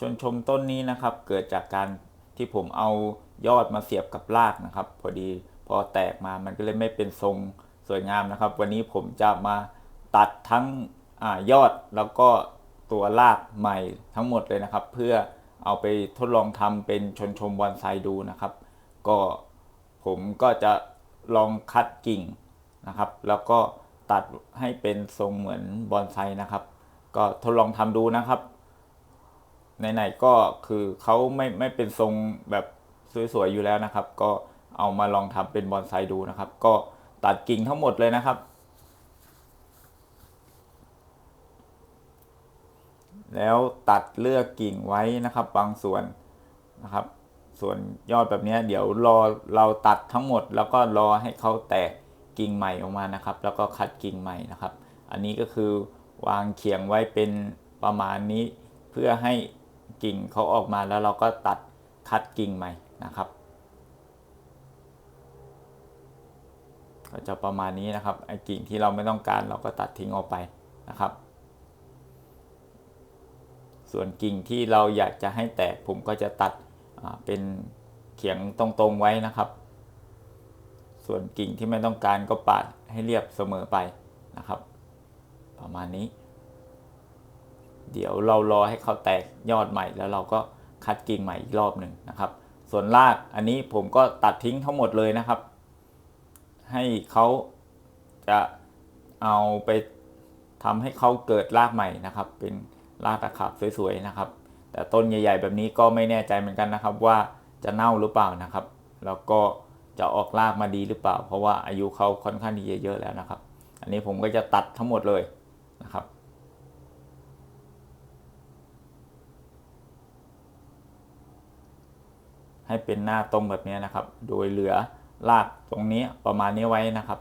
ชนชมต้นนี้นะครับ เกิดจากการที่ผมเอายอดมาเสียบกับรากนะครับ พอดีพอแตกมามันก็เลยไม่เป็นทรงสวยงามนะครับ วันนี้ผมจะมาตัดทั้งอยอดแล้วก็ตัวรากใหม่ทั้งหมดเลยนะครับ เพื่อเอาไปทดลองทำเป็นชนชมบอนไซดูนะครับ ก็ผมก็จะลองคัดกิ่งนะครับ แล้วก็ตัดให้เป็นทรงเหมือนบอนไซนะครับ ก็ทดลองทำดูนะครับ ไหนๆก็คือเขาไม่ไม่เป็นทรงแบบสวยๆอยู่แล้วนะครับ ก็เอามาลองทำเป็นบอนไซดูนะครับ ก็ตัดกิ่งทั้งหมดเลยนะครับ แล้วตัดเลือกกิ่งไว้นะครับบางส่วนนะครับ ส่วนยอดแบบนี้เดี๋ยวรอเราตัดทั้งหมด แล้วก็รอให้เขาแตกกิ่งใหม่ออกมานะครับ แล้วก็คัดกิ่งใหม่นะครับ อันนี้ก็คือวางเขียงไว้เป็นประมาณนี้เพื่อให้ กิ่งเขาออกมาแล้วเราก็ตัดคัดกิ่งใหม่นะครับ ก็จะประมาณนี้นะครับไอ้กิ่งที่เราไม่ต้องการเราก็ตัดทิ้งออกไปนะครับ ส่วนกิ่งที่เราอยากจะให้แตกผมก็จะตัดเป็นเขียงตรงๆไว้นะครับ ส่วนกิ่งที่ไม่ต้องการก็ปาดให้เรียบเสมอไปนะครับ ประมาณนี้ เดี๋ยวเรารอให้เขาแตกยอดใหม่ แล้วเราก็คัดกิ่งใหม่อีกรอบหนึ่งนะครับ ส่วนรากอันนี้ผมก็ตัดทิ้งทั้งหมดเลยนะครับ ให้เขาจะเอาไปทำให้เขาเกิดรากใหม่นะครับ เป็นรากตะขาบสวยๆนะครับ แต่ต้นใหญ่ ๆ แบบนี้ก็ไม่แน่ใจเหมือนกันนะครับ ว่าจะเน่าหรือเปล่านะครับ แล้วก็จะออกรากมาดีหรือเปล่า เพราะว่าอายุเขาค่อนข้างที่จะเยอะแล้วนะครับ อันนี้ผมก็จะตัดทั้งหมดเลยนะครับ ให้เป็นหน้าตรงแบบนี้นะครับ โดยเหลือรากตรงนี้ประมาณนี้ไว้นะครับ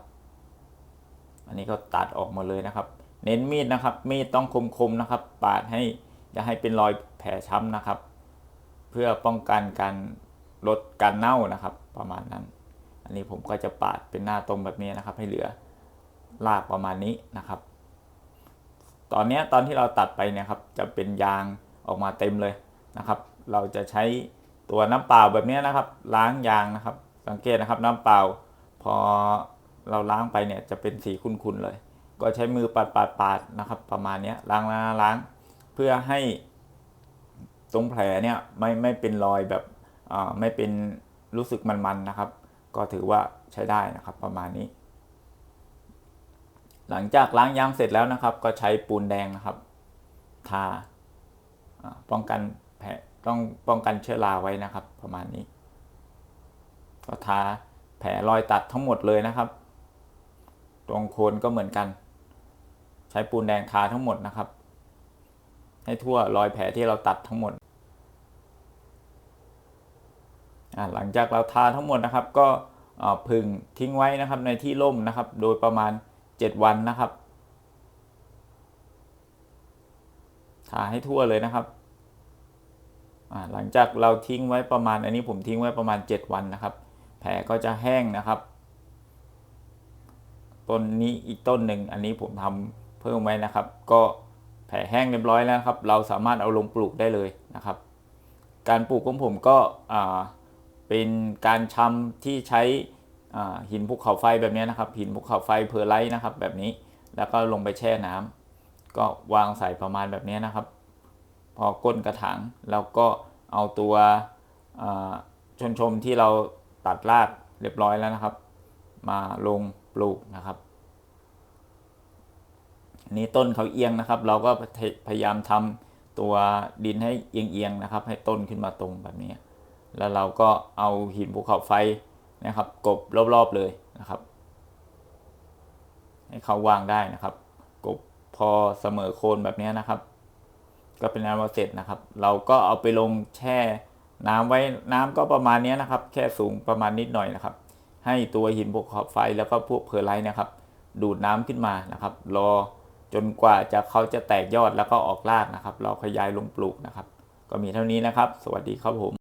อันนี้ก็ตัดออกหมดเลยนะครับ เน้นมีดนะครับ มีดต้องคมๆนะครับ ปาดให้อย่าให้เป็นรอยแผลช้ำนะครับ เพื่อป้องกันการลดการเน่านะครับ ประมาณนั้น อันนี้ผมก็จะปาดเป็นหน้าตรงแบบนี้นะครับ ให้เหลือรากประมาณนี้นะครับ ตอนนี้ตอนที่เราตัดไปเนี่ยครับ จะเป็นยางออกมาเต็มเลยนะครับ เราจะใช้ ตัวน้ำเปล่าแบบนี้นะครับ ล้างยางนะครับ สังเกตนะครับน้ำเปล่า พอเราล้างไปเนี่ยจะเป็นสีขุ่นๆเลย ก็ใช้มือปาดปาดปาดนะครับ ประมาณนี้ล้างล้างล้าง เพื่อให้ตรงแผลเนี่ยไม่ไม่เป็นรอยแบบไม่เป็นรู้สึกมันๆนะครับ ก็ถือว่าใช้ได้นะครับประมาณนี้ หลังจากล้างยางเสร็จแล้วนะครับ ก็ใช้ปูนแดงนะครับ ทาป้องกัน ต้องป้องกันเชื้อราไว้นะครับ ประมาณนี้ ก็ทาแผลรอยตัดทั้งหมดเลยนะครับ ตรงโคนก็เหมือนกัน ใช้ปูนแดงทาทั้งหมดนะครับ ให้ทั่วรอยแผลที่เราตัดทั้งหมดหลังจากเราทาทั้งหมดนะครับก็พึ่งทิ้งไว้นะครับในที่ร่มนะครับ โดยประมาณ 7 วันนะครับ ทาให้ทั่วเลยนะครับ หลังจากเราทิ้งไว้ประมาณอันนี้ผมทิ้งไว้ประมาณ 7 วันนะครับ แผลก็จะแห้งนะครับ ต้นนี้อีกต้นหนึ่งอันนี้ผมทำเพิ่มไว้นะครับ ก็แผลแห้งเรียบร้อยแล้วครับ เราสามารถเอาลงปลูกได้เลยนะครับ การปลูกของผมก็เป็นการชำที่ใช้หินภูเขาไฟแบบนี้นะครับ หินภูเขาไฟเพอร์ไลท์นะครับ แบบนี้แล้วก็ลงไปแช่น้ำก็วางใส่ประมาณแบบนี้นะครับ พอก้นกระถางเราก็เอาตัวชนชมที่เราตัดรากเรียบร้อยแล้วนะครับ มาลงปลูกนะครับอันนี้ต้นเขาเอียงนะครับ เราก็พยายามทำตัวดินให้เอียงๆนะครับ ให้ต้นขึ้นมาตรงแบบนี้ แล้วเราก็เอาหินภูเขาไฟนะครับ กบรอบๆเลยนะครับ ให้เขาวางได้นะครับ กบพอเสมอโคนแบบนี้นะครับ ก็เป็นน้ำเสร็จนะครับ เราก็เอาไปลงแช่น้ำไว้น้ำก็ประมาณนี้นะครับ แค่สูงประมาณนิดหน่อยนะครับ ให้ตัวหินภูเขาไฟแล้วก็พวกเพอร์ไลท์นะครับ ดูดน้ำขึ้นมานะครับ รอจนกว่าจะเขาจะแตกยอดแล้วก็ออกรากนะครับ เราขยายลงปลูกนะครับ ก็มีเท่านี้นะครับ สวัสดีครับผม